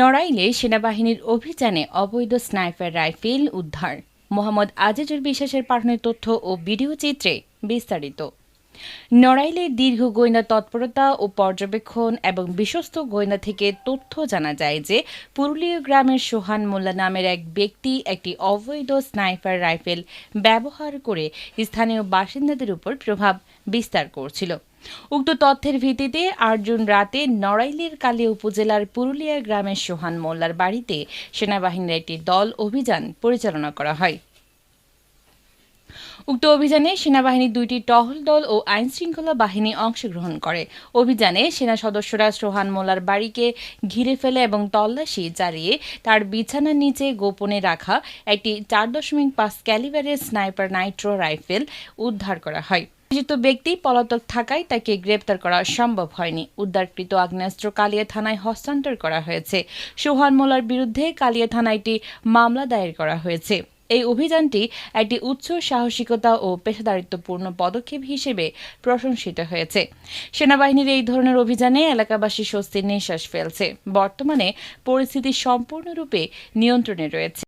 নড়াইলে সেনাবাহিনীর অভিযানে অবৈধ স্নাইপার রাইফেল উদ্ধার। মোহাম্মদ আজিজুর বিশ্বাসের পাঠানো তথ্য ও ভিডিও চিত্রে বিস্তারিত। নড়াইলে দীর্ঘ গোয়েন্দা তৎপরতা ও পর্যবেক্ষণ এবং বিশ্বস্ত গোয়েন্দা থেকে তথ্য জানা যায় যে, পুরুলিয়া গ্রামের সোহান মোল্লা নামের এক ব্যক্তি একটি অবৈধ স্নাইপার রাইফেল ব্যবহার করে স্থানীয় বাসিন্দাদের উপর প্রভাব বিস্তার করছিল। উক্ত তথ্যের ভিত্তিতে আট জুন রাতে নড়াইলের কালী উপজেলার পুরুলিয়া গ্রামের সোহান মোল্লার বাড়িতে সেনাবাহিনীর একটি দল অভিযান পরিচালনা করা হয়। উক্ত অভিযানে সেনাবাহিনীর দুইটি টহল দল ও আইন শৃঙ্খলা বাহিনী অংশগ্রহণ করে। অভিযানে সেনা সদস্যরা সোহান মোল্লার বাড়িকে ঘিরে ফেলে এবং তল্লাশি চালিয়ে তার বিছানার নিচে গোপনে রাখা একটি চার দশমিক পাঁচ ক্যালিবারের স্নাইপার নাইট্রো রাইফেল উদ্ধার করা হয়। অভিযুক্ত ব্যক্তি পলাতক থাকায় তাকে গ্রেপ্তার করা সম্ভব হয়নি। উদ্ধারকৃত আগ্নেয়াস্ত্র কালিয়া থানায় হস্তান্তর করা হয়েছে। সোহান মোল্লার বিরুদ্ধে কালিয়া থানায় একটি মামলা দায়ের করা হয়েছে। এই অভিযানটি একটি উচ্চ সাহসিকতা ও পেশাদারিত্বপূর্ণ পদক্ষেপ হিসেবে প্রশংসিত হয়েছে। সেনাবাহিনীর এই ধরনের অভিযানে এলাকাবাসী স্বস্তির নিঃশ্বাস ফেলছে। বর্তমানে পরিস্থিতি সম্পূর্ণরূপে নিয়ন্ত্রণে রয়েছে।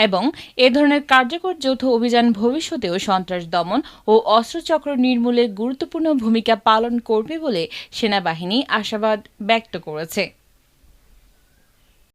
এবং এ ধরনের কার্যকর যৌথ অভিযান ভবিষ্যতেও সন্ত্রাস দমন ও অস্ত্রচক্র নির্মূলে গুরুত্বপূর্ণ ভূমিকা পালন করবে বলে সেনাবাহিনী আশাবাদ ব্যক্ত করেছে।